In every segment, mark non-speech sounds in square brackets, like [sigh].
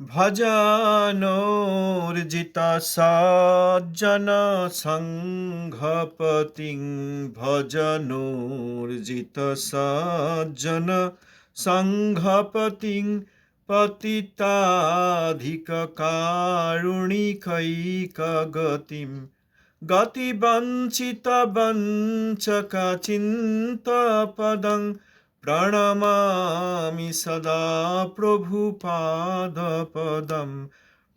ভজনোর্জিতা সজ্জন সংঘপতিং ভজনোর্জিত সজ্জন সংঘপতিং পতিতাধিক কারুণিকৈকগতিম গতিবঞ্চিত বঞ্চকা চিন্তপদং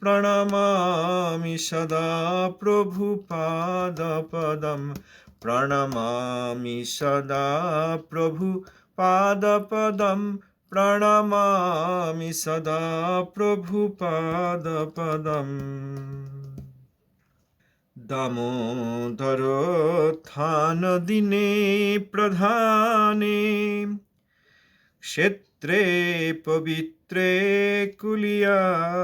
প্রণমামি সদা প্রভুপাদপদম প্রণমামি সদা প্রভুপাদপদম প্রণমামি সদা প্রভু পাদপদম প্রণমামি ক্ষেত্রে পবিত্রে কুলিয়াভিধানে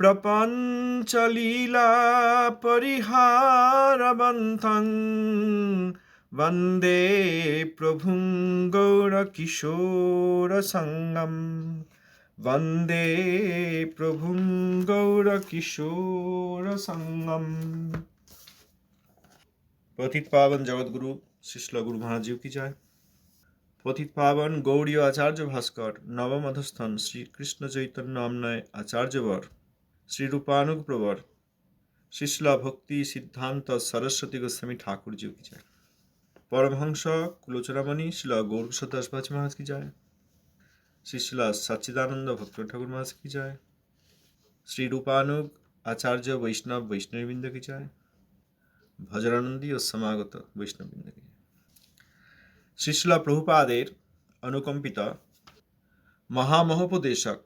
প্রপঞ্চলীলা পরিহারবন্তং বন্দে প্রভুং গৌরকিশোরসঙ্গম বন্দে প্রভুং গৌরকিশোরসঙ্গম। পতিত পাবন জগৎগুরু শিশল গুরু মহারাজ কি যায় পতিত পাবন গৌড়ীয় আচার্য ভাস্কর নবম অধস্থান শ্রী কৃষ্ণ চৈতন্য আমনয় আচার্যবর, শ্রী রূপানুগ প্রবর শিশলা ভক্তি সিদ্ধান্ত সরস্বতী গোস্বামী ঠাকুরজি কি যায়? পরমহংস কুলোচরামণি শিল গৌর দাস বাজ মহারাজ কি যায়? শ্রী শিলা সচ্চিদানন্দ ভক্ত ঠাকুর মহারাজ কি যায়? শ্রী রূপানুগ আচার্য বৈষ্ণব বৈষ্ণববৃন্দ কি যায়? ভজরানন্দী ও সমাগত বৈষ্ণববৃন্দ কি শিশলা প্রভুপাদের অনুকম্পিত মহামহোপদেশক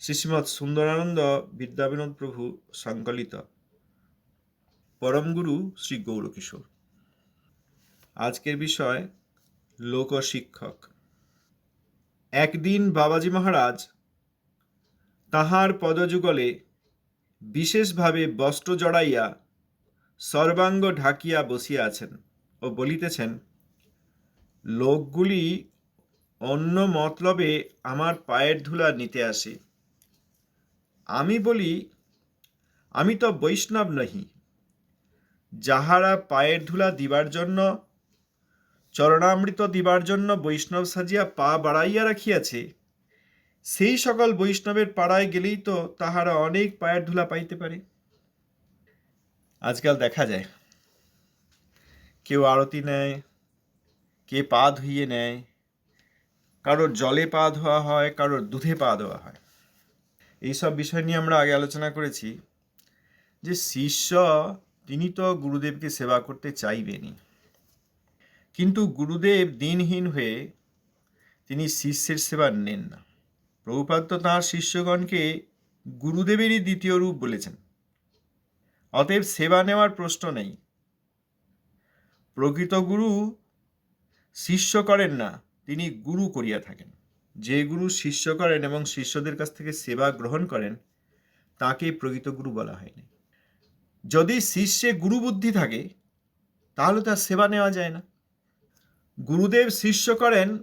শ্রীশ্রীমৎ সুন্দরানন্দ বিদ্যাবিনোদ প্রভু সংকলিত পরমগুরু শ্রী গৌরকিশোর। আজকের বিষয় লোক শিক্ষক একদিন বাবাজি মহারাজ তাহার পদযুগলে বিশেষভাবে বস্ত্র জড়াইয়া সর্বাঙ্গ ঢাকিয়া বসিয়া আছেন ও বলিতেছেন লোকগুলি অন্য মতলবে আমার পায়ের ধুলা নিতে আসে। আমি বলি, আমি তো বৈষ্ণব নহি। যাহারা পায়ের ধুলা দিবার জন্য, চরণামৃত দিবার জন্য বৈষ্ণব সাজিয়া পা বাড়াইয়া রাখিয়াছে, সেই সকল বৈষ্ণবের পাড়ায় গেলেই তো তাহারা অনেক পায়ের ধুলা পাইতে পারে। আজকাল দেখা যায়, কেউ আরতি নেয় কে পা ধুইয়ে নেয়, কারোর জলে পা ধোয়া হয়, কারোর দুধে পা ধোয়া হয়। এইসব বিষয় নিয়ে আমরা আগে আলোচনা করেছি যে শিষ্য তিনি তো গুরুদেবকে সেবা করতে চাইবেনই। কিন্তু গুরুদেব দিনহীন হয়ে তিনি শিষ্যের সেবা নেন না। প্রভুপাদ তো তাঁর শিষ্যগণকে গুরুদেবেরই দ্বিতীয় রূপ বলেছেন। অতএব সেবা নেওয়ার প্রশ্ন নেই। প্রকৃত গুরু শিষ্য করেন না, তিনি গুরু করিয়া থাকেন। যে গুরু শিষ্য করেন এবং শিষ্যদের কাছ থেকে সেবা গ্রহণ করেন, তাকে প্রকৃত গুরু বলা হয়নি। যদি শিষ্যে গুরু বুদ্ধি থাকে, তাহলে তার সেবা নেওয়া যায় না। গুরুদেব শিষ্য করেন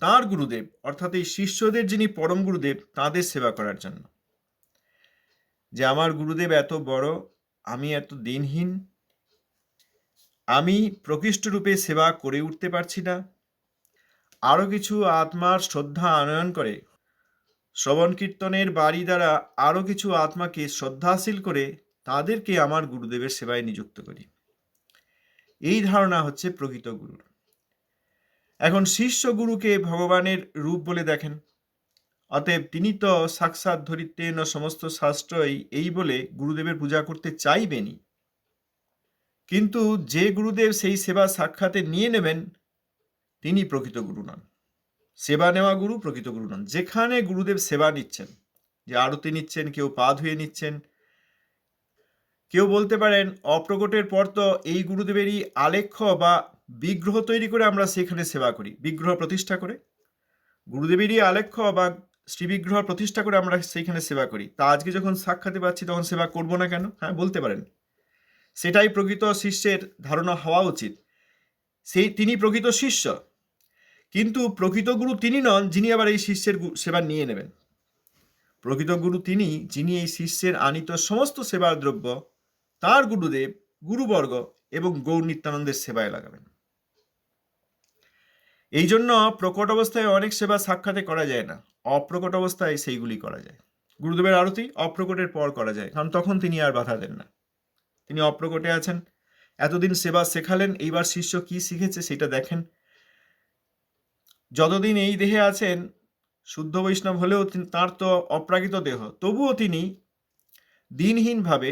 তার গুরুদেব, অর্থাৎ এই শিষ্যদের যিনি পরম গুরুদেব, তাদের সেবা করার জন্য। যে আমার গুরুদেব এত বড়, আমি এত দিনহীন আমি প্রকৃষ্টরূপে সেবা করে উঠতে পারছি না। আরও কিছু আত্মার শ্রদ্ধা আনয়ন করে, শ্রবণ কীর্তনের বাড়ি দ্বারা আরও কিছু আত্মাকে শ্রদ্ধাশীল করে তাদেরকে আমার গুরুদেবের সেবায় নিযুক্ত করি। এই ধারণা হচ্ছে প্রকৃত গুরুর এখন শিষ্য গুরুকে ভগবানের রূপ বলে দেখেন। অতএব তিনি তো সাক্ষাৎ ধরিতেন সমস্ত শাস্ত্রই এই বলে গুরুদেবের পূজা করতে চাইবেনই। কিন্তু যে গুরুদেব সেই সেবা সাক্ষাতে নিয়ে নেবেন, তিনি প্রকৃত গুরু নন। সেবা নেওয়া গুরু প্রকৃত গুরু নন। যেখানে গুরুদেব সেবা নিচ্ছেন, যে আরতি নিচ্ছেন, কেউ পা ধুয়ে নিচ্ছেন, কেউ বলতে পারেন অপ্রকটের পর তো এই গুরুদেবেরই আলেখ্য বা বিগ্রহ তৈরি করে আমরা সেখানে সেবা করি, বিগ্রহ প্রতিষ্ঠা করে। গুরুদেবেরই আলেখ্য বা শ্রীবিগ্রহ প্রতিষ্ঠা করে আমরা সেইখানে সেবা করি। তা আজকে যখন সাক্ষাতে পাচ্ছি তখন সেবা করব না কেন? হ্যাঁ বলতে পারেন। সেটাই প্রকৃত শিষ্যের ধারণা হওয়া উচিত। সেই তিনি প্রকৃত শিষ্য। কিন্তু প্রকৃত গুরু তিনি নন, যিনি আবার এই শিষ্যের সেবা নিয়ে নেবেন। প্রকৃত গুরু তিনি, যিনি এই শিষ্যের আনিত সমস্ত সেবার দ্রব্য তার গুরুদেব, গুরুবর্গ এবং গৌর নিত্যানন্দের সেবায় লাগাবেন। এই জন্য প্রকট অবস্থায় অনেক সেবা সাক্ষাতে করা যায় না। অপ্রকট অবস্থায় সেইগুলি করা যায়। গুরুদেবের আরতি অপ্রকটের পর করা যায়, কারণ তখন তিনি আর বাধা দেন না। তিনি অপ্রকটে আছেন। এতদিন সেবা শেখালেন, এইবার শিষ্য কি শিখেছে সেটা দেখেন। যতদিন এই দেহে আছেন, শুদ্ধ বৈষ্ণব হলেও তার তো অপ্রাকৃত দেহ। তবুও তিনি দিনহীনভাবে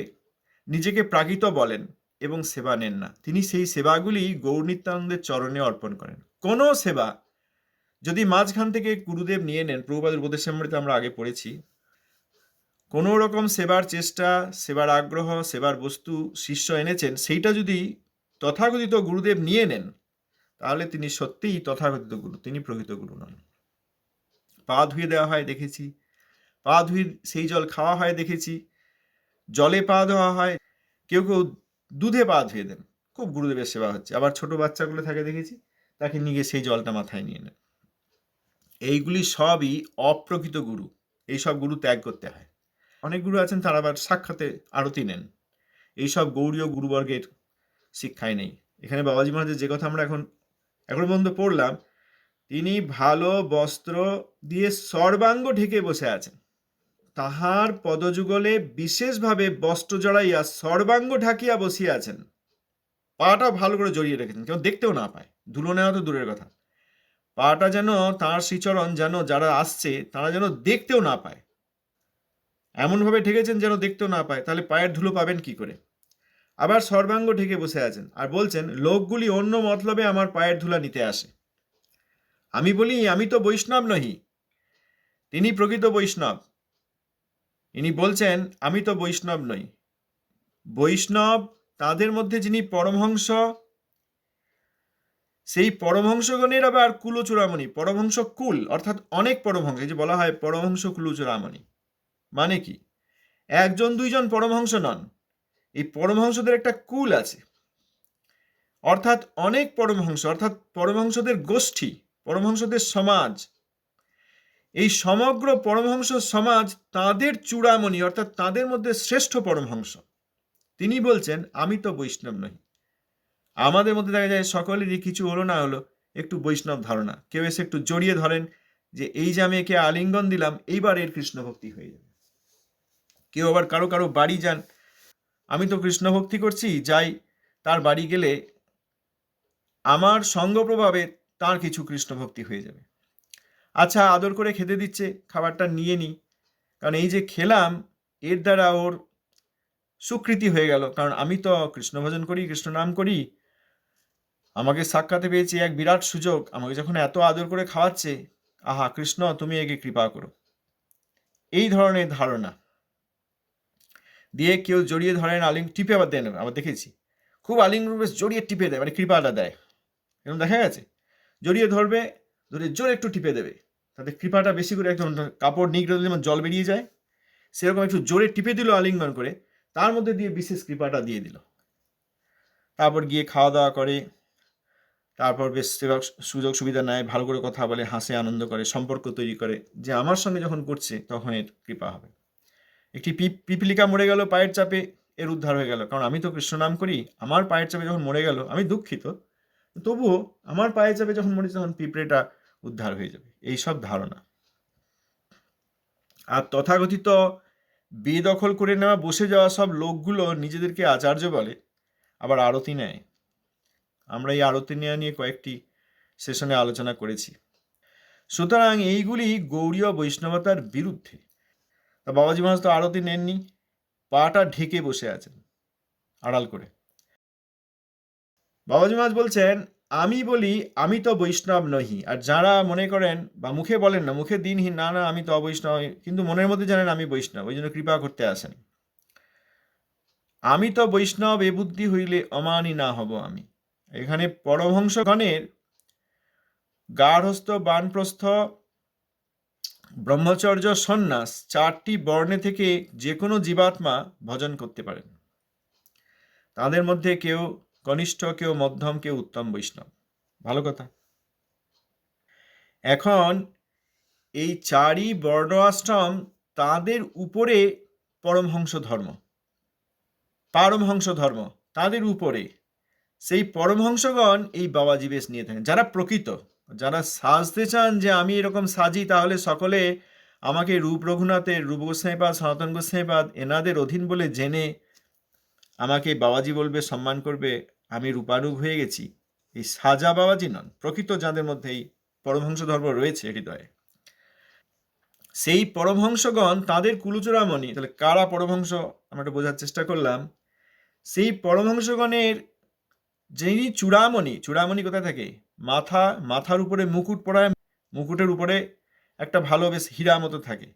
নিজেকে প্রাকৃত বলেন এবং সেবা নেন না। তিনি সেই সেবাগুলি গৌরনিত্যানন্দের চরণে অর্পণ করেন। কোনো সেবা যদি মাঝখান থেকে গুরুদেব নিয়ে নেন, প্রভুপাদের উপদেশামৃতে আমরা আগে পড়েছি কোনো রকম সেবার চেষ্টা, সেবার আগ্রহ, সেবার বস্তু শিষ্য এনেছেন, সেইটা যদি তথাকথিত গুরুদেব নিয়ে নেন, তাহলে তিনি সত্যিই তথাকথিত গুরু, তিনি প্রকৃত গুরু নন। পা ধুয়ে দেওয়া হয় দেখেছি, পা ধুয়ে সেই জল খাওয়া হয় দেখেছি, জলে পা ধোয়া হয়, কেউ কেউ দুধে পা ধুয়ে দেন, খুব গুরুদেবের সেবা হচ্ছে। আবার ছোট বাচ্চাগুলো থাকে দেখেছি, তাকে নিয়ে সেই জলটা মাথায় নিয়ে নেন। এইগুলি সবই অপ্রকৃত গুরু এই সব গুরু ত্যাগ করতে হয়। অনেক গুরু আছেন তারা আবার সাক্ষাতে আরতি নেন। এইসব গৌরীয় গুরুবর্গের শিক্ষায় নেই। এখানে বাবাজি মহারাজের যে কথা আমরা এখন এখন পর্যন্ত পড়লাম, তিনি ভালো বস্ত্র দিয়ে সর্বাঙ্গ ঢেকে বসে আছেন। তাহার পদযুগলে বিশেষভাবে বস্ত্র জড়াইয়া সর্বাঙ্গ ঢাকিয়া বসিয়া আছেন। পাটা ভালো করে জড়িয়ে রেখেছেন, কেউ দেখতেও না পায়। ধুলো নেওয়া তো দূরের কথা। পাটা যেন তাঁর শ্রীচরণ যেন যারা আসছে, তারা যেন দেখতেও না পায়। এমনভাবে ঢেকেছেন যেন দেখতেও না পায়, তাহলে পায়ের ধুলো পাবেন কি করে? আবার সর্বাঙ্গ ঢেকে বসে আছেন আর বলছেন, লোকগুলি অন্য মতলবে আমার পায়ের ধুলা নিতে আসে। আমি বলি, আমি তো বৈষ্ণব নহি। তিনি প্রকৃত বৈষ্ণব। ইনি বলছেন, আমি তো বৈষ্ণব নই। বৈষ্ণব তাদের মধ্যে যিনি পরমহংস, সেই পরমহংসগণের আবার কুলচূড়ামণি পরমহংস কুল অর্থাৎ অনেক পরমহংস যে বলা হয় পরমহংস কুলচূড়ামণি মানে কি? একজন, দুইজন পরমহংস নন। এই পরমহংসদের একটা কুল আছে। অর্থাৎ অনেক পরমহংস, অর্থাৎ পরমহংসদের গোষ্ঠী, পরমহংসদের সমাজ। এই সমগ্র পরমহংস সমাজ তাদের চূড়ামণি, অর্থাৎ তাদের মধ্যে শ্রেষ্ঠ পরমহংস। তিনি বলছেন, আমি তো বৈষ্ণব নই। আমাদের মধ্যে দেখা যায় সকলেরই কিছু হলো না হলো, একটু বৈষ্ণব ধারণা। কেউ এসে একটু জড়িয়ে ধরেন যে, এই যে আমি একে আলিঙ্গন দিলাম, এইবার এর কৃষ্ণ ভক্তি হয়ে যাবে। কেউ আবার কারও কারও বাড়ি যান। আমি তো কৃষ্ণ ভক্তি করছি, যাই তার বাড়ি গেলে আমার সঙ্গ প্রভাবে তার কিছু কৃষ্ণ ভক্তি হয়ে যাবে। আচ্ছা আদর করে খেতে দিচ্ছে, খাবারটা নিয়ে নিই কারণ এই যে খেলাম, এর দ্বারা ওর স্বীকৃতি হয়ে গেল। কারণ আমি তো কৃষ্ণ ভজন করি কৃষ্ণ নাম করি, আমাকে সাক্ষাতে পেয়েছি এক বিরাট সুযোগ। আমাকে যখন এত আদর করে খাওয়াচ্ছে, আহা, কৃষ্ণ, তুমি একে কৃপা করো। এই ধরনের ধারণা। দিয়ে কেউ জড়িয়ে ধরেন আলিং টিপে আবার দেন আবার দেখেছি। খুব আলিঙ্গ বেশ জড়িয়ে টিপে দেয় মানে কৃপাটা দেয়। এরকম দেখা গেছে? জড়িয়ে ধরবে, ধরে জোরে একটু টিপে দেবে। তাতে কৃপাটা বেশি করে একদম কাপড় নিগড়ে দিলে যেমন জল বেরিয়ে যায়, সেরকম একটু জোরে টিপে দিল আলিঙ্গন করে, তার মধ্যে দিয়ে বিশেষ কৃপাটা দিয়ে দিল। তারপর গিয়ে খাওয়া দাওয়া করে, তারপর বেশ সেবা সুযোগ সুবিধা নেয়, ভালো করে কথা বলে, হাসে, আনন্দ করে, সম্পর্ক তৈরি করে, যে আমার সঙ্গে যখন করছে, তখন এর কৃপা হবে। একটি পিপ- পিপিলিকা মরে গেল, পায়ের চাপে এর উদ্ধার হয়ে গেল। কারণ আমি তো কৃষ্ণ নাম করি, আমার পায়ের চাপে যখন মরে গেল, আমি দুঃখিত। তবুও আমার পায়ের চাপে যখন মরেছে তখন পিঁপড়েটা উদ্ধার হয়ে যাবে। এই সব ধারণা। আর তথাকথিত বেদখল করে নেওয়া, বসে যাওয়া সব লোকগুলো নিজেদেরকে আচার্য বলে, আবার আরতি নেয়। আমরা এই আরতি নেওয়া নিয়ে কয়েকটি সেশনে আলোচনা করেছি। সুতরাং এইগুলি গৌরীয় বৈষ্ণবতার বিরুদ্ধে। তা বাবাজি মহারাজ তো আরতি নেননি। পাটা ঢেকে বসে আছেন, আড়াল করে। বাবাজি মহারাজ বলছেন, আমি বলি, আমি তো বৈষ্ণব নহি। আর যারা মনে করেন বা মুখে বলেন না, মুখে দিনহীন, না না, আমি তো অবৈষ্ণব, কিন্তু মনের মধ্যে জানেন আমি বৈষ্ণব, ওই জন্য কৃপা করতে আসেন। আমি তো বৈষ্ণব, এ বুদ্ধি হইলে অমানি না হব আমি। এখানে পরমহংসগণের গার্হস্থ বানপ্রস্থ ব্রহ্মচর্য সন্ন্যাস চারটি বর্ণে থেকে যে কোনো জীবাত্মা ভজন করতে পারেন। তাদের মধ্যে কেউ কনিষ্ঠ, কেউ মধ্যম, কেউ উত্তম বৈষ্ণব। ভালো কথা। এখন এই চারই বর্ণ আশ্রম তাদের উপরে পরমহংস ধর্ম। পারমহংস ধর্ম তাদের উপরে। সেই পরমহংসগণ এই বাবাজি বেশ নিয়ে থাকেন, যারা প্রকৃত। যারা সাজতে চান যে আমি এরকম সাজি, তাহলে সকলে আমাকে রূপ রঘুনাথের, রূপ গোস্বাইপাদ সনাতন গোস্বাইপাদ এনাদের অধীন বলে জেনে আমাকে বাবাজি বলবে, সম্মান করবে, আমি রূপানুগ হয়ে গেছি। এই সাজা বাবাজি নন, প্রকৃত যাদের মধ্যে এই পরমহংস ধর্ম রয়েছে হৃদয়ে। সেই পরমহংসগণ, তাদের কুলুচূড়ামণি তাহলে কারা পরমহংস? আমরা বোঝার চেষ্টা করলাম। সেই পরমহংসগণের যিনি চূড়ামণি চূড়ামণি কোথায় থাকে? মাথা, মাথার উপরে মুকুট পরায় মুকুটের উপরে একটা ভালো বেশ হীরা মতো থাকে।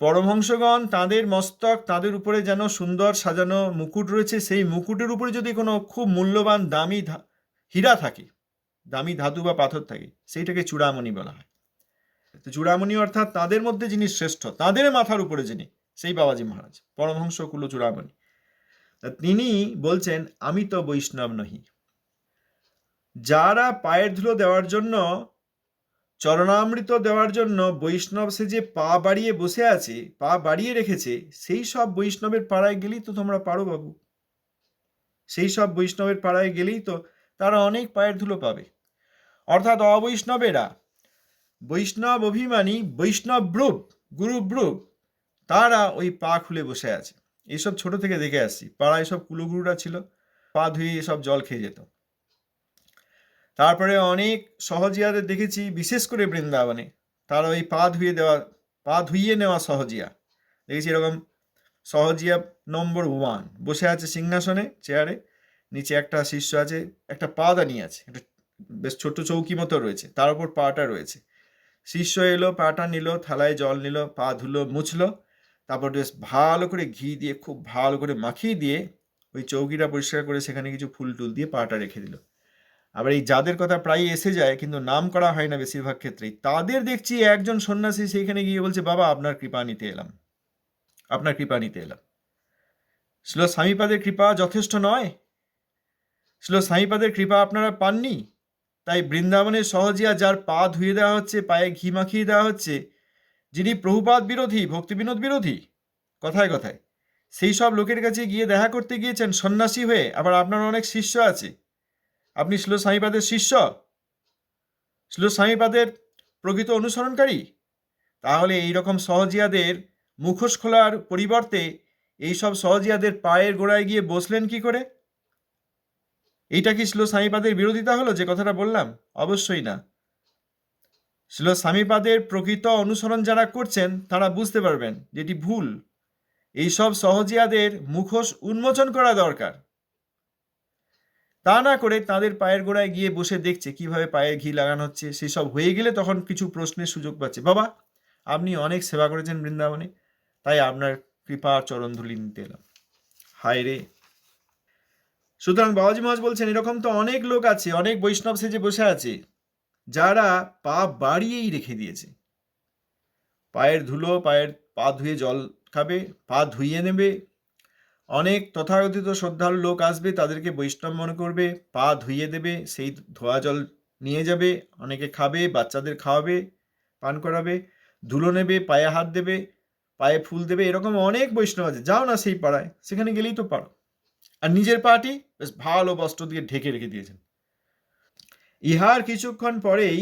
পরমহংসগণ তাদের মস্তক, তাদের উপরে যেন সুন্দর সাজানো মুকুট রয়েছে, সেই মুকুটের উপরে যদি কোনো খুব মূল্যবান দামি হীরা থাকে, দামি ধাতু বা পাথর থাকে, সেইটাকে চূড়ামণি বলা হয়। তো চূড়ামণি অর্থাৎ তাদের মধ্যে যিনি শ্রেষ্ঠ, তাদের মাথার উপরে যিনি, সেই বাবাজি মহারাজ পরমহংস কুল চূড়ামণি তিনি বলছেন, আমি তো বৈষ্ণব নহি। যারা পায়ের ধুলো দেওয়ার জন্য, চরণামৃত দেওয়ার জন্য বৈষ্ণব সে যে পা বাড়িয়ে বসে আছে, পা বাড়িয়ে রেখেছে, সেই সব বৈষ্ণবের পাড়ায় গেলেই তো তোমরা পারো বাবু। সেই সব বৈষ্ণবের পাড়ায় গেলেই তো তারা অনেক পায়ের ধুলো পাবে। অর্থাৎ অবৈষ্ণবেরা, বৈষ্ণব অভিমানী, বৈষ্ণব ব্রুপ গুরু ব্রুপ তারা ওই পা খুলে বসে আছে। এইসব ছোট থেকে দেখে আসছি। পাড়ায় সব কুলগুরুরা ছিল, পা ধুয়ে সব জল খেয়ে যেত। তারপরে অনেক সহজিয়াদের দেখেছি, বিশেষ করে বৃন্দাবনে। তারা ওই পা ধুয়ে দেওয়া, পা ধুইয়ে নেওয়া সহজিয়া। দেখেছি এরকম সহজিয়া নম্বর ওয়ান। বসে আছে সিংহাসনে, চেয়ারে। নিচে একটা শিষ্য আছে, একটা পা দাঁড়িয়ে আছে। একটা বেশ ছোট্ট চৌকি মতো রয়েছে। তার উপর পাটা রয়েছে। শিষ্য এলো, পাটা নিল, থালায় জল নিল, পা ধুলো, মুছলো। তারপর বেশ ভালো করে ঘি দিয়ে, খুব ভালো করে মাখিয়ে দিয়ে ওই চৌকিটা পরিষ্কার করে সেখানে কিছু ফুল টুল দিয়ে পাটা রেখে দিল। আবার এই যাদের কথা প্রায় এসে যায়, কিন্তু নাম করা হয় না বেশিরভাগ ক্ষেত্রেই, তাদের দেখছি একজন সন্ন্যাসী সেইখানে গিয়ে বলছে, বাবা, আপনার কৃপা নিতে এলাম। আপনার কৃপা নিতে এলাম। শিল স্বামীপাদের কৃপা যথেষ্ট নয়। শিল স্বামীপাদের কৃপা আপনারা পাননি। তাই বৃন্দাবনের সহজিয়া যার পা ধুয়ে দেওয়া হচ্ছে, পায়ে ঘি মাখিয়ে দেওয়া হচ্ছে, যিনি প্রভুপাদ বিরোধী, ভক্তিবিনোদ বিরোধী, কথায় কথায়, সেই সব লোকের কাছে গিয়ে দেখা করতে গিয়েছেন সন্ন্যাসী হয়ে, আবার আপনার অনেক শিষ্য আছে। আপনি শ্লো স্বামীপাদের শিষ্য? শ্লো স্বামীপাদের প্রকৃত অনুসরণকারী? তাহলে এই রকম সহজিয়াদের মুখোশ খোলার পরিবর্তে এইসব সহজিয়াদের পায়ের গোড়ায় গিয়ে বসলেন কি করে? এইটা কি শ্লো স্বামীপাদের বিরোধিতা হলো যে কথাটা বললাম? অবশ্যই না। শ্লো স্বামীপাদের প্রকৃত অনুসরণ যারা করছেন, তারা বুঝতে পারবেন যেটি ভুল। এইসব সহজিয়াদের মুখোশ উন্মোচন করা দরকার। তা না করে তাদের পায়ের গোড়ায় গিয়ে বসে দেখছে কীভাবে পায়ে ঘি লাগানো হচ্ছে। সেসব হয়ে গেলে তখন কিছু প্রশ্নের সুযোগ পাচ্ছে। বাবা, আপনি অনেক সেবা করেছেন বৃন্দাবনে, তাই আপনার কৃপা চরণ ধুলি নিতে এলাম। হায় রে। সুতরাং বাবাজি মহাজ বলছেন, এরকম তো অনেক লোক আছে, অনেক বৈষ্ণব সেজে বসে আছে, যারা পা বাড়িয়েই রেখে দিয়েছে। পায়ের ধুলো, পায়ের পা ধুয়ে জল খাবে, পা ধুইয়ে নেবে অনেক তথাকথিত শ্রদ্ধালু লোক আসবে, তাদেরকে বৈষ্ণব মনে করবে, পা ধুইয়ে দেবে, সেই ধোয়া জল নিয়ে যাবে, অনেকে খাবে, বাচ্চাদের খাওয়াবে, পান করাবে, ধুলো নেবে, পায়ে হাত দেবে, পায়ে ফুল দেবে, এরকম অনেক বৈষ্ণব আছে। যাও না সেই পাড়ায়, সেখানে গেলেই তো পারো। আর নিজের পাটি বেশ ভালো বস্ত্র দিয়ে ঢেকে রেখে দিয়েছেন। ইহার কিছুক্ষণ পরেই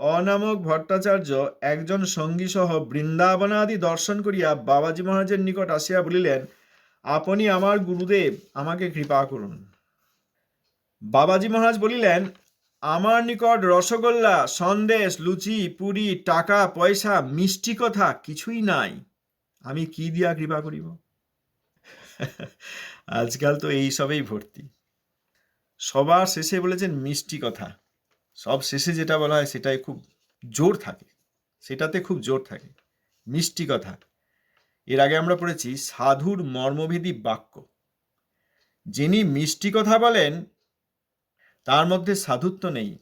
অনামক ভট্টাচার্য একজন সঙ্গী সহ বৃন্দাবনাদি দর্শন করিয়া বাবাজি মহারাজের নিকট আসিয়া বলিলেন আপনি আমার গুরুদেব, আমাকে কৃপা করুন। বাবাজি মহারাজ বলিলেন, আমার নিকট রসগোল্লা, সন্দেশ, লুচি, পুরি, টাকা, পয়সা, মিষ্টি কথা কিছুই নাই। আমি কি দিয়া কৃপা করিব? [laughs] আজকাল তো এই সবেই ভর্তি। সবার শেষে বলেছেন মিষ্টি কথা। সব শেষে যেটা বলা হয় সেটাই খুব জোর থাকে। সেটাতে খুব জোর থাকে। মিষ্টি কথা। এর আগে আমরা পড়েছি সাধুর মর্মভেদী বাক্য। যিনি মিষ্টি কথা বলেন, তার মধ্যে সাধুত্ব নেই।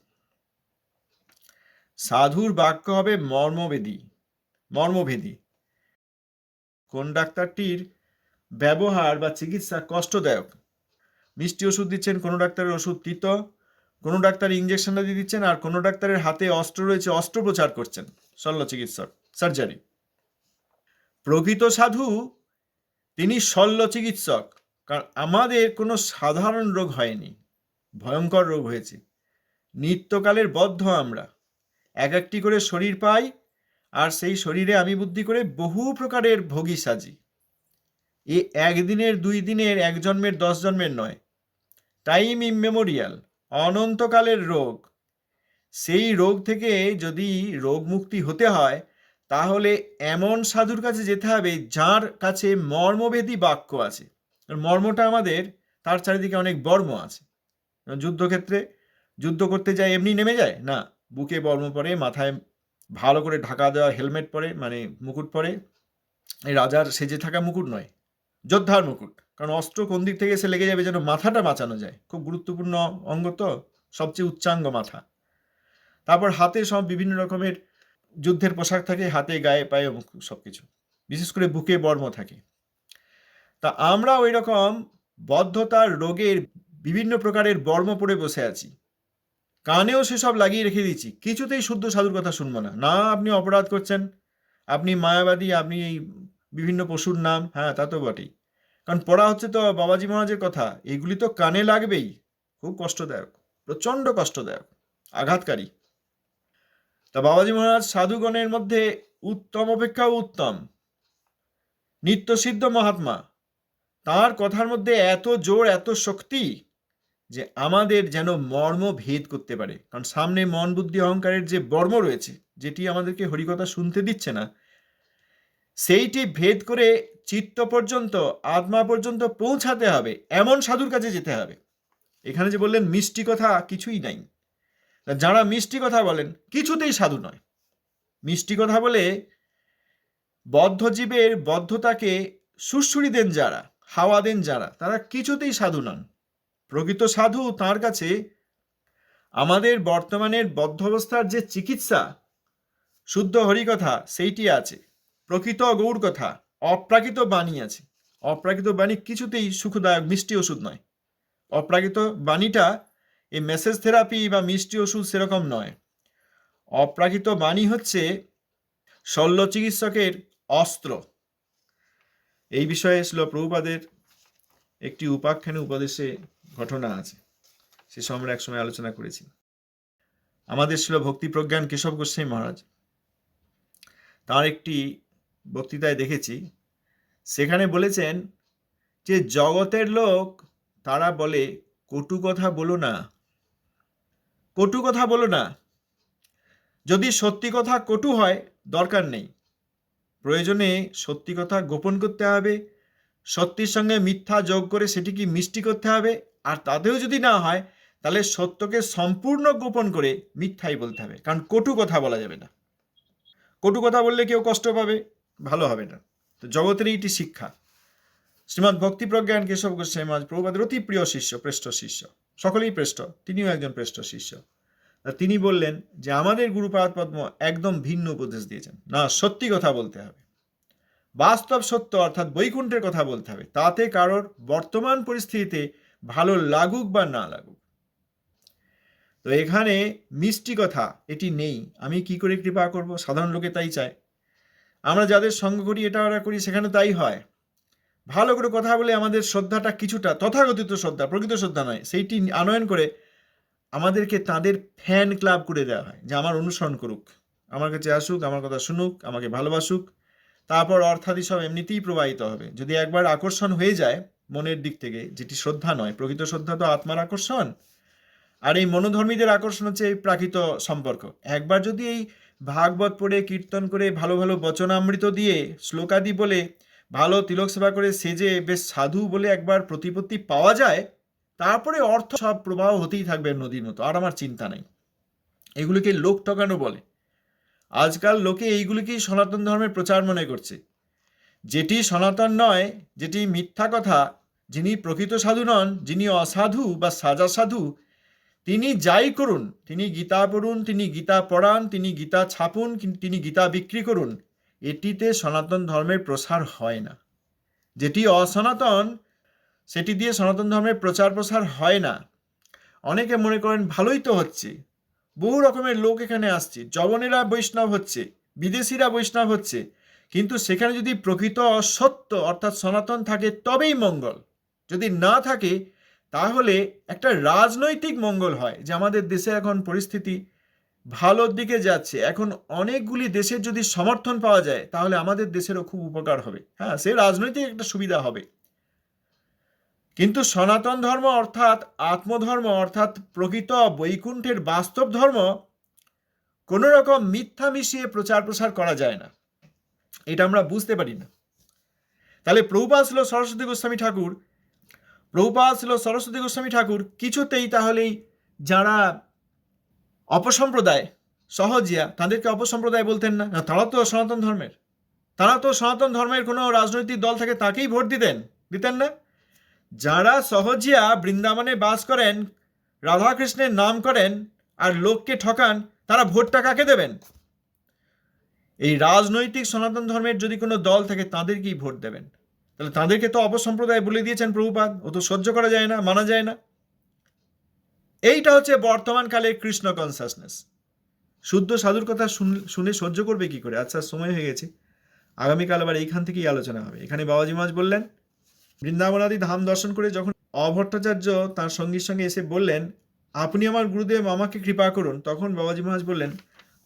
সাধুর বাক্য হবে মর্মভেদী মর্মভেদী কোন ডাক্তারটির ব্যবহার বা চিকিৎসা কষ্টদায়ক? মিষ্টি ওষুধ দিচ্ছেন, কোনো ডাক্তারের ওষুধ তিত, কোনো ডাক্তার ইঞ্জেকশনটা দিয়ে দিচ্ছেন, আর কোনো ডাক্তারের হাতে অস্ত্র রয়েছে, অস্ত্রোপচার করছেন শল্য চিকিৎসক সার্জারি প্রকৃত সাধু, তিনি শল্য চিকিৎসক। কারণ আমাদের কোনো সাধারণ রোগ হয়নি। ভয়ঙ্কর রোগ হয়েছে। নিত্যকালের বদ্ধ আমরা। এক একটি করে শরীর পাই, আর সেই শরীরে আমি বুদ্ধি করে বহু প্রকারের ভোগী সাজি। এ একদিনের, দুই দিনের, এক জন্মের, দশ জন্মের নয়। টাইম ইমমেমোরিয়াল অনন্তকালের রোগ। সেই রোগ থেকে যদি রোগ মুক্তি হতে হয় তাহলে এমন সাধুর কাছে যেতে হবে যার কাছে মর্মভেদী বাক্য আছে। মর্মটা আমাদের, তার চারিদিকে অনেক বর্ম আছে। যুদ্ধক্ষেত্রে, যুদ্ধ করতে যায় এমনি নেমে যায়? না। বুকে বর্ম পরে মাথায় ভালো করে ঢাকা দেওয়া হেলমেট পরে মানে মুকুট পরে। এই রাজার সেজে থাকা মুকুট নয়, যোদ্ধার মুকুট। কারণ অস্ত্র কোন দিক থেকে এসে লেগে যাবে যেন মাথাটা বাঁচানো যায়? খুব গুরুত্বপূর্ণ অঙ্গ তো, সবচেয়ে উচ্চাঙ্গ মাথা। তারপর হাতে সব বিভিন্ন রকমের যুদ্ধের পোশাক থাকে, হাতে, গায়ে, পায়ে সব কিছু বিশেষ করে বুকে বর্ম থাকে। তা আমরা ওই রকম বদ্ধতার রোগের বিভিন্ন প্রকারের বর্ম পরে বসে আছি। কানেও সেসব লাগিয়ে রেখে দিয়েছি। কিছুতেই শুদ্ধ সাধুর কথা শুনব না। না, আপনি অপরাধ করছেন। আপনি মায়াবাদী, আপনি এই বিভিন্ন পশুর নাম। হ্যাঁ তা তো বটেই। কারণ পড়া হচ্ছে তো বাবাজি মহারাজের কথা। এগুলি তো কানে লাগবেই। খুব কষ্টদায়ক। প্রচণ্ড কষ্টদায়ক। আঘাতকারী। তা বাবাজি মহারাজ সাধুগণের মধ্যে উত্তম অপেক্ষাও উত্তম। নিত্যসিদ্ধ মহাত্মা, তার কথার মধ্যে এত জোর, এত শক্তি যে আমাদের যেন মর্ম ভেদ করতে পারে। কারণ সামনে মন, বুদ্ধি, অহংকারের যে বর্ম রয়েছে, যেটি আমাদেরকে হরিকথা শুনতে দিচ্ছে না, সেইটি ভেদ করে চিত্ত পর্যন্ত, আত্মা পর্যন্ত পৌঁছাতে হবে, এমন সাধুর কাছে যেতে হবে। এখানে যে বললেন, মিষ্টি কথা কিছুই নাই। যারা মিষ্টি কথা বলেন, কিছুতেই সাধু নয়। মিষ্টি কথা বলে বদ্ধজীবের বদ্ধতাকে সুশ্রুরি দেন যারা, হাওয়া দেন যারা, তারা কিছুতেই সাধু নন। প্রকৃত সাধু তার কাছে আমাদের বর্তমানের বদ্ধ অবস্থার যে চিকিৎসা, শুদ্ধ হরিকথা, সেইটি আছে। প্রকৃত গৌর কথা, অপ্রাকৃত বাণী আছে। অপ্রাকৃত বাণী কিছুতেই সুখদায়ক, মিষ্টি ওষুধ নয়। অপ্রাকৃত বাণীটা এই মেসেজ থেরাপি বা মিষ্টি ওষুধ সেরকম নয়। অপ্রাকৃত বাণী হচ্ছে শল্য চিকিৎসকের অস্ত্র। এই বিষয়ে ছিল প্রভুপাদের একটি উপাখ্যানে উপদেশে ঘটনা আছে। সে আমরা একসময় আলোচনা করেছি। আমাদের ছিল ভক্তি প্রজ্ঞান কেশব গোস্বাই মহারাজ তার একটি বক্তৃতায় দেখেছি। সেখানে বলেছেন যে, জগতের লোক তারা বলে, কটু কথা বলো না কটু কথা বলো না। যদি সত্যি কথা কটু হয়, দরকার নেই। প্রয়োজনে সত্যি কথা গোপন করতে হবে। সত্যির সঙ্গে মিথ্যা যোগ করে সেটিকে মিষ্টি করতে হবে। আর তাতেও যদি না হয়, তাহলে সত্যকে সম্পূর্ণ গোপন করে মিথ্যাই বলতে হবে। কারণ কটু কথা বলা যাবে না। কটু কথা বললে কেউ কষ্ট পাবে, ভালো হবে না। তো জগতের এইটি শিক্ষা। শ্রীমৎ ভক্তি প্রজ্ঞান কেশব গোস্বামী মহারাজ, প্রভুপাদের অতি প্রিয় শিষ্য, শ্রেষ্ঠ শিষ্য। সকলেই শ্রেষ্ঠ তিনিও একজন শ্রেষ্ঠ শিষ্য। তিনি বললেন যে, আমাদের গুরুপাদ পদ্ম একদম ভিন্ন উপদেশ দিয়েছেন। না, সত্যি কথা বলতে হবে। বাস্তব সত্য অর্থাৎ বৈকুণ্ঠের কথা বলতে হবে। তাতে কারোর বর্তমান পরিস্থিতিতে ভালো লাগুক বা না লাগুক। তো এখানে মিষ্টি কথা, এটি নেই। আমি কি করে কৃপা করব? সাধারণ লোকে তাই চায়। আমরা যাদের সঙ্গ করি, এটা ওরা করি, সেখানে তাই হয়। ভালো করে কথা বলে আমাদের শ্রদ্ধাটা কিছুটা তথাগতিত শ্রদ্ধা, প্রকৃত শ্রদ্ধা নয়। সেইটি আনয়ন করে আমাদেরকে তাদের ফ্যান ক্লাব করে দেওয়া হয় যে আমার অনুসরণ করুক। আমার কাছে আসুক, আমার কথা শুনুক, আমাকে ভালোবাসুক। তারপর অর্থাদি সব এমনিতেই প্রবাহিত হবে। যদি একবার আকর্ষণ হয়ে যায় মনের দিক থেকে, যেটি শ্রদ্ধা নয়, প্রকৃত শ্রদ্ধা তো আত্মার আকর্ষণ। আর এই মনোধর্মীদের আকর্ষণ হচ্ছে এই প্রাকৃত সম্পর্ক। একবার যদি এই ভাগবত পড়ে, কীর্তন করে, ভালো ভালো বচনামৃত দিয়ে, শ্লোকাদি বলে ভালো তিলক সেবা করে সেজে বেশ সাধু বলে একবার প্রতিপত্তি পাওয়া যায়, তারপরে অর্থ সব প্রবাহ হতেই থাকবে নদীর মতো, আর আমার চিন্তা নাই। এগুলিকে লোক ঠকানো বলে। আজকাল লোকে এইগুলিকেই সনাতন ধর্মের প্রচার মনে করছে। যেটি সনাতন নয়, যেটি মিথ্যা কথা, যিনি প্রকৃত সাধু নন, যিনি অসাধু বা সাজা সাধু, তিনি যাই করুন, তিনি গীতা পড়ুন, তিনি গীতা পড়ান, তিনি গীতা ছাপুন তিনি গীতা বিক্রি করুন এটিতে সনাতন ধর্মের প্রসার হয় না। যেটি অসনাতন, সেটি দিয়ে সনাতন ধর্মের প্রচার প্রসার হয় না। অনেকে মনে করেন ভালোই তো হচ্ছে। বহু রকমের লোক এখানে আসছে। জবনেরা বৈষ্ণব হচ্ছে, বিদেশিরা বৈষ্ণব হচ্ছে। কিন্তু সেখানে যদি প্রকৃত অসত্য অর্থাৎ সনাতন থাকে, তবেই মঙ্গল। যদি না থাকে, তাহলে একটা রাজনৈতিক মঙ্গল হয় যে আমাদের দেশে এখন পরিস্থিতি ভালোর দিকে যাচ্ছে। এখন অনেকগুলি দেশের যদি সমর্থন পাওয়া যায়, তাহলে আমাদের দেশেরও খুব উপকার হবে। হ্যাঁ সে রাজনৈতিক একটা সুবিধা হবে। কিন্তু সনাতন ধর্ম অর্থাৎ আত্মধর্ম অর্থাৎ প্রকৃত বৈকুণ্ঠের বাস্তব ধর্ম কোনো রকম মিথ্যা মিশিয়ে প্রচার প্রসার করা যায় না। এটা আমরা বুঝতে পারি না। তাহলে প্রভুপাত ছিল সরস্বতী গোস্বামী ঠাকুর। প্রভুপাত ছিল সরস্বতী গোস্বামী ঠাকুর কিছুতেই তাহলেই যারা অপসম্প্রদায়, সহজিয়া, তাদেরকে অপসম্প্রদায় বলতেন না। তারা তো সনাতন ধর্মের। তারা তো সনাতন ধর্মের কোনো রাজনৈতিক দল থাকে তাকেই ভোট দিতেন। দিতেন না। যারা সহজিয়া বৃন্দাবনে বাস করেন, রাধাকৃষ্ণের নাম করেন আর লোককে ঠকান, তারা ভোটটা কাকে দেবেন? এই রাজনৈতিক সনাতন ধর্মের যদি কোনো দল থাকে, তাদেরকেই ভোট দেবেন। তাহলে তাদেরকে তো অপসম্প্রদায় বলে দিয়েছেন প্রভুপাদ, ও তো সহ্য করা যায় না, মানা যায় না। এইটা হচ্ছে বর্তমানকালে কৃষ্ণ কনসাসনেস শুদ্ধ সাধুর কথা শুন- সহ্য করবে কি করে? আচ্ছা সময় হয়ে গেছে। আগামীকাল আবার এইখান থেকেই আলোচনা হবে। এখানে বাবাজি মহাজ বললেন বৃন্দাবনাদি ধাম দর্শন করে যখন অভট্টাচার্য তার সঙ্গীর সঙ্গে এসে বললেন, আপনি আমার গুরুদেব, আমাকে কৃপা করুন তখন বাবাজি মহাজ বললেন,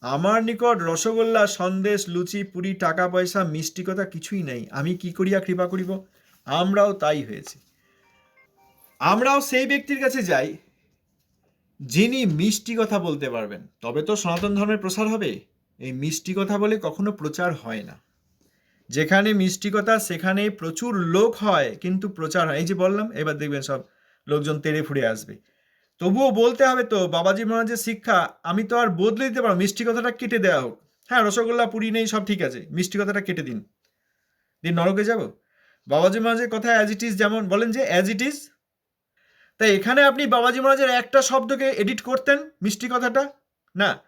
আমার নিকট রসগোল্লা, সন্দেশ, লুচি, পুরি, টাকা পয়সা, মিষ্টি কথা কিছুই নেই। আমি কি করিয়া কৃপা করিব আমরাও তাই হয়েছে। আমরাও সেই ব্যক্তির কাছে যাই যিনি মিষ্টি কথা বলতে পারবেন, তবে তো সনাতন ধর্মের প্রসার হবে? এই মিষ্টি কথা বলে কখনো প্রচার হয় না। যেখানে মিষ্টি কথা সেখানে প্রচুর লোক হয়, কিন্তু প্রচার হয় এই যে বললাম, এবার দেখবেন সব লোকজন তেড়ে ফুড়ে আসবে। তবুও বলতে হবে তো, বাবাজি মহারাজের শিক্ষা, আমি তো আর বদলে দিতে পারব মিষ্টি কথাটা কেটে দেওয়া হোক। হ্যাঁ রসগোল্লা, পুরি নেই, সব ঠিক আছে। মিষ্টি কথাটা কেটে দিন। দিন নরকে যাব। বাবাজি মহারাজের কথা অ্যাজ ইট ইজ যেমন, বলেন যে অ্যাজ ইট ইজ তাই এখানে আপনি বাবাজি মহারাজের একটা শব্দকে এডিট করতেন, মিষ্টি কথাটা? না।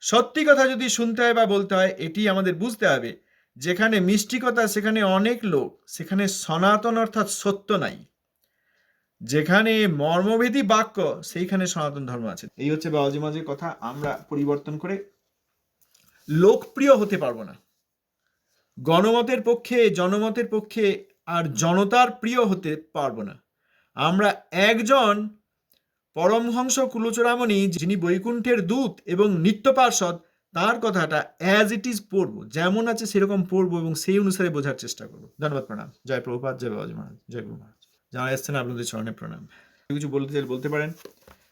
সত্যি কথা যদি শুনতে হয় বা বলতে হয়, এটি আমাদের বুঝতে হবে, যেখানে মিষ্টি কথা, সেখানে অনেক লোক, সেখানে সনাতন অর্থাৎ সত্য নাই। যেখানে মর্মভেদী বাক্য, সেইখানে সনাতন ধর্ম আছে। এই হচ্ছে বাবাজি মহারাজের কথা, আমরা পরিবর্তন করে লোকপ্রিয় হতে পারব না। গণমতের পক্ষে, জনমতের পক্ষে আর জনতার প্রিয় হতে পারব না। আমরা একজন পরমহংস কুলোচরামণি যিনি বৈকুণ্ঠের দূত এবং নিত্য পার্ষদ তার কথাটা অ্যাজ ইট ইজ পড়ব, যেমন আছে সেরকম পড়ব এবং সেই অনুসারে বোঝার চেষ্টা করব। ধন্যবাদ, প্রণাম। জয় প্রভুপাত জয় বাবাজি মহারাজ, জয় গুরু মহারাজ। যারা এসছেন, আপনাদের চরণে প্রণাম। কিছু বলতে চাইলে বলতে পারেন?